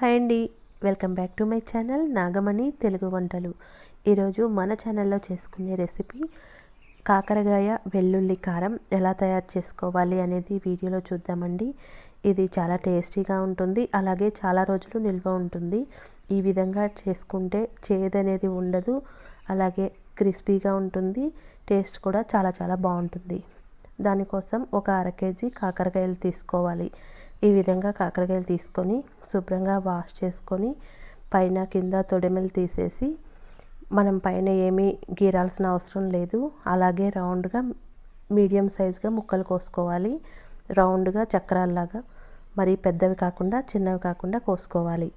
Hi అండి. Welcome back to my channel Nagamani Telugu వంటలు. ఈరోజు మన ఛానల్లో చేసుకునే రెసిపీ కాకరకాయ వెల్లుల్లి కారం ఎలా తయారు చేసుకోవాలి అనేది వీడియోలో చూద్దామండి. ఇది చాలా టేస్టీగా ఉంటుంది అలాగే చాలా రోజులు నిల్వ ఉంటుంది. ఈ విధంగా చేసుకుంటే చేదు అనేది ఉండదు అలాగే క్రిస్పీగా ఉంటుంది టేస్ట్ కూడా చాలా చాలా బాగుంటుంది. దానికోసం ఒక అర కేజీ కాకరకాయలు తీసుకోవాలి. ఈ విధంగా కాకరకాయలు తీసుకొని శుభ్రంగా వాష్ చేసుకొని పైన కింద తొడిమెలు తీసేసి మనం పైన ఏమీ గీరాల్సిన అవసరం లేదు. అలాగే రౌండ్గా మీడియం సైజ్గా ముక్కలు కోసుకోవాలి. రౌండ్గా చక్రాల్లాగా మరి పెద్దవి కాకుండా చిన్నవి కాకుండా కోసుకోవాలి.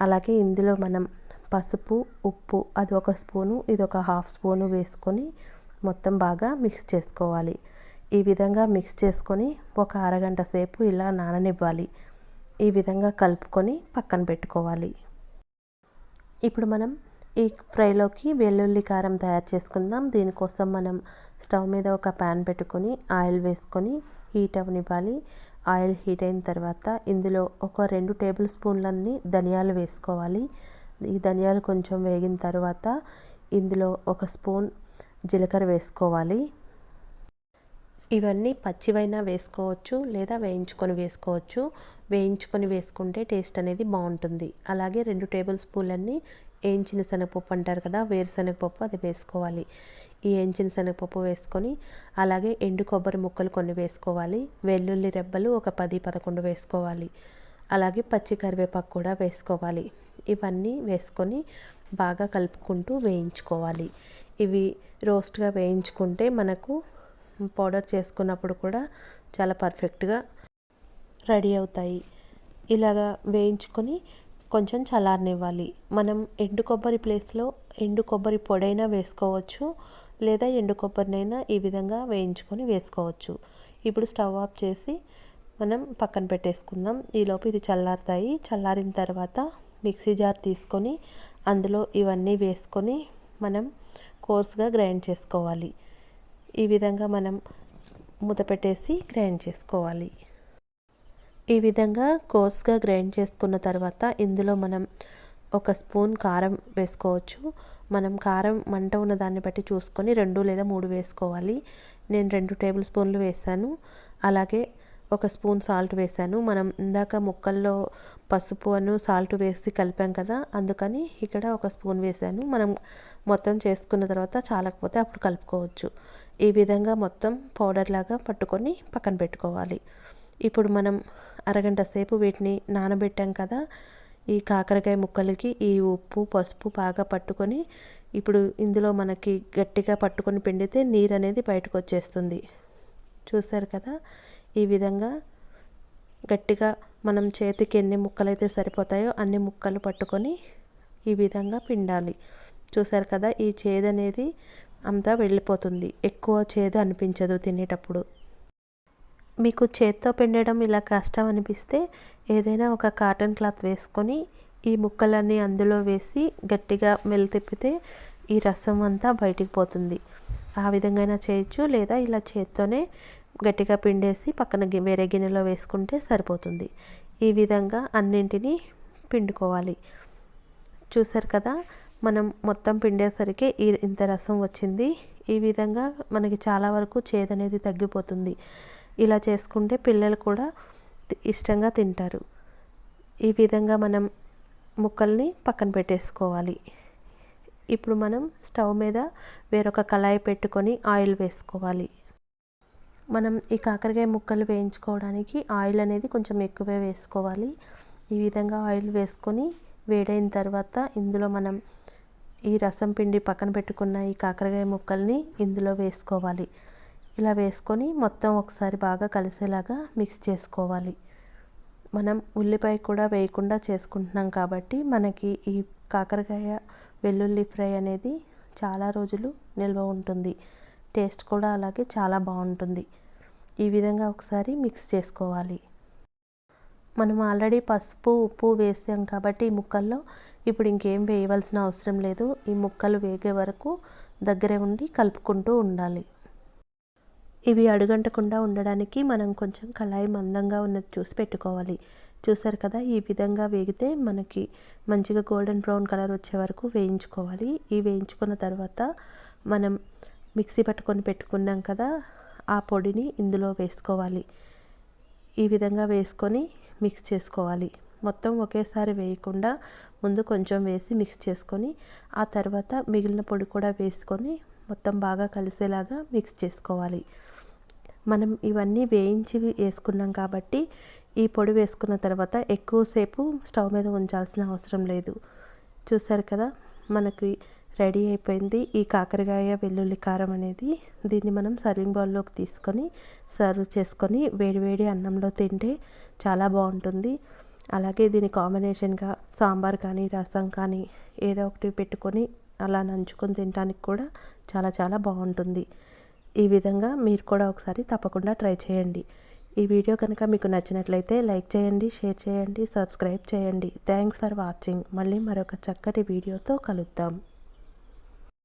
అలాగే ఇందులో మనం పసుపు ఉప్పు అది ఒక స్పూను ఇది ఒక హాఫ్ స్పూను వేసుకొని మొత్తం బాగా మిక్స్ చేసుకోవాలి. ఈ విధంగా మిక్స్ చేసుకొని ఒక అరగంట సేపు ఇలా నాననివ్వాలి. ఈ విధంగా కలుపుకొని పక్కన పెట్టుకోవాలి. ఇప్పుడు మనం ఈ ఫ్రైలోకి వెల్లుల్లి కారం తయారు చేసుకుందాం. దీనికోసం మనం స్టవ్ మీద ఒక ప్యాన్ పెట్టుకొని ఆయిల్ వేసుకొని హీట్ అవనివ్వాలి. ఆయిల్ హీట్ అయిన తర్వాత ఇందులో ఒక రెండు టేబుల్ స్పూన్లన్నీ ధనియాలు వేసుకోవాలి. ఈ ధనియాలు కొంచెం వేగిన తర్వాత ఇందులో ఒక స్పూన్ జీలకర్ర వేసుకోవాలి. ఇవన్నీ పచ్చివైనా వేసుకోవచ్చు లేదా వేయించుకొని వేసుకోవచ్చు. వేయించుకొని వేసుకుంటే టేస్ట్ అనేది బాగుంటుంది. అలాగే రెండు టేబుల్ స్పూన్లన్నీ వేయించిన శనగపప్పు అంటారు కదా వేరుశనగపప్పు అది వేసుకోవాలి. ఈ వేయించిన శనగపప్పు వేసుకొని అలాగే ఎండు కొబ్బరి ముక్కలు కొన్ని వేసుకోవాలి. వెల్లుల్లి రెబ్బలు ఒక పది పదకొండు వేసుకోవాలి. అలాగే పచ్చి కరివేపాకు కూడా వేసుకోవాలి. ఇవన్నీ వేసుకొని బాగా కలుపుకుంటూ వేయించుకోవాలి. ఇవి రోస్ట్గా వేయించుకుంటే మనకు పౌడర్ చేసుకున్నప్పుడు కూడా చాలా పర్ఫెక్ట్గా రెడీ అవుతాయి. ఇలాగా వేయించుకొని కొంచెం చల్లారనివ్వాలి. మనం ఎండు కొబ్బరి ప్లేస్లో ఎండు కొబ్బరి పొడైనా వేసుకోవచ్చు లేదా ఎండు కొబ్బరినైనా ఈ విధంగా వేయించుకొని వేసుకోవచ్చు. ఇప్పుడు స్టవ్ ఆఫ్ చేసి మనం పక్కన పెట్టేసుకుందాం. ఈలోపు ఇది చల్లారుతాయి. చల్లారిన తర్వాత మిక్సీ జార్ తీసుకొని అందులో ఇవన్నీ వేసుకొని మనం కోర్స్గా గ్రైండ్ చేసుకోవాలి. ఈ విధంగా మనం మూత పెట్టేసి గ్రైండ్ చేసుకోవాలి. ఈ విధంగా కోర్స్గా గ్రైండ్ చేసుకున్న తర్వాత ఇందులో మనం ఒక స్పూన్ కారం వేసుకోవచ్చు. మనం కారం మంట ఉన్న దాన్ని బట్టి చూసుకొని రెండు లేదా మూడు వేసుకోవాలి. నేను రెండు టేబుల్ స్పూన్లు వేసాను. అలాగే ఒక స్పూన్ సాల్ట్ వేసాను. మనం ఇందాక ముక్కల్లో పసుపు అను సాల్ట్ వేసి కలిపాం కదా అందుకని ఇక్కడ ఒక స్పూన్ వేసాను. మనం మొత్తం చేసుకున్న తర్వాత చాలకపోతే అప్పుడు కలుపుకోవచ్చు. ఈ విధంగా మొత్తం పౌడర్ లాగా పట్టుకొని పక్కన పెట్టుకోవాలి. ఇప్పుడు మనం అరగంట సేపు వీటిని నానబెట్టాం కదా ఈ కాకరకాయ ముక్కలకి ఈ ఉప్పు పసుపు బాగా పట్టుకొని ఇప్పుడు ఇందులో మనకి గట్టిగా పట్టుకొని పిండితే నీరు అనేది బయటకు వచ్చేస్తుంది చూసారు కదా? ఈ విధంగా గట్టిగా మనం చేతికి ఎన్ని ముక్కలు అయితే సరిపోతాయో అన్ని ముక్కలు పట్టుకొని ఈ విధంగా పిండాలి. చూసారు కదా ఈ చేదు అనేది అంతా వెళ్ళిపోతుంది. ఎక్కువ చేదు అనిపించదు తినేటప్పుడు. మీకు చేత్తో పిండడం ఇలా కష్టం అనిపిస్తే ఏదైనా ఒక కాటన్ క్లాత్ వేసుకొని ఈ ముక్కలన్నీ అందులో వేసి గట్టిగా మెలితిప్పితే ఈ రసం అంతా బయటికి పోతుంది. ఆ విధంగా చేయొచ్చు లేదా ఇలా చేత్తోనే గట్టిగా పిండేసి పక్కన వేరే గిన్నెలో వేసుకుంటే సరిపోతుంది. ఈ విధంగా అన్నింటినీ పిండుకోవాలి. చూసారు కదా మనం మొత్తం పిండేసరికి ఈ ఇంత రసం వచ్చింది. ఈ విధంగా మనకి చాలా వరకు చేదనేది తగ్గిపోతుంది. ఇలా చేసుకుంటే పిల్లలు కూడా ఇష్టంగా తింటారు. ఈ విధంగా మనం ముక్కల్ని పక్కన పెట్టేసుకోవాలి. ఇప్పుడు మనం స్టవ్ మీద వేరొక కళాయి పెట్టుకొని ఆయిల్ వేసుకోవాలి. మనం ఈ కాకరకాయ ముక్కలు వేయించుకోవడానికి ఆయిల్ అనేది కొంచెం ఎక్కువే వేసుకోవాలి. ఈ విధంగా ఆయిల్ వేసుకొని వేడైన తర్వాత ఇందులో మనం ఈ రసం పిండి పక్కన పెట్టుకున్న ఈ కాకరకాయ ముక్కల్ని ఇందులో వేసుకోవాలి. ఇలా వేసుకొని మొత్తం ఒకసారి బాగా కలిసేలాగా మిక్స్ చేసుకోవాలి. మనం ఉల్లిపాయ కూడా వేయకుండా చేసుకుంటున్నాం కాబట్టి మనకి ఈ కాకరకాయ వెల్లుల్లి ఫ్రై అనేది చాలా రోజులు నిల్వ ఉంటుంది. టేస్ట్ కూడా అలాగే చాలా బాగుంటుంది. ఈ విధంగా ఒకసారి మిక్స్ చేసుకోవాలి. మనం ఆల్రెడీ పసుపు ఉప్పు వేసాం కాబట్టి ఈ ముక్కల్లో ఇప్పుడు ఇంకేం వేయవలసిన అవసరం లేదు. ఈ ముక్కలు వేగే వరకు దగ్గరే ఉండి కలుపుకుంటూ ఉండాలి. ఇవి అడుగంటకుండా ఉండడానికి మనం కొంచెం కళాయి మందంగా ఉన్నది చూసి పెట్టుకోవాలి. చూసారు కదా ఈ విధంగా వేగితే మనకి మంచిగా గోల్డెన్ బ్రౌన్ కలర్ వచ్చే వరకు వేయించుకోవాలి. ఈ వేయించుకున్న తర్వాత మనం మిక్సీ పట్టుకొని పెట్టుకున్నాం కదా ఆ పొడిని ఇందులో వేసుకోవాలి. ఈ విధంగా వేసుకొని మిక్స్ చేసుకోవాలి. మొత్తం ఒకేసారి వేయకుండా ముందు కొంచెం వేసి మిక్స్ చేసుకొని ఆ తర్వాత మిగిలిన పొడి కూడా వేసుకొని మొత్తం బాగా కలిసేలాగా మిక్స్ చేసుకోవాలి. మనం ఇవన్నీ వేయించి వేసుకున్నాం కాబట్టి ఈ పొడి వేసుకున్న తర్వాత ఎక్కువసేపు స్టవ్ మీద ఉంచాల్సిన అవసరం లేదు. చూసారు కదా మనకి రెడీ అయిపోయింది. ఈ కాకరకాయ వెల్లుల్లి కారం అనేది దీన్ని మనం సర్వింగ్ బౌల్లోకి తీసుకొని సర్వ్ చేసుకొని వేడివేడి అన్నంలో తింటే చాలా బాగుంటుంది. అలాగే దీని కాంబినేషన్గా సాంబార్ కానీ రసం కానీ ఏదో ఒకటి పెట్టుకొని అలా నంచుకొని తినడానికి కూడా చాలా చాలా బాగుంటుంది. ఈ విధంగా మీరు కూడా ఒకసారి తప్పకుండా ట్రై చేయండి. ఈ వీడియో కనుక మీకు నచ్చినట్లయితే లైక్ చేయండి షేర్ చేయండి సబ్స్క్రైబ్ చేయండి. థ్యాంక్స్ ఫర్ వాచింగ్ మళ్ళీ మరొక చక్కటి వీడియోతో కలుద్దాం.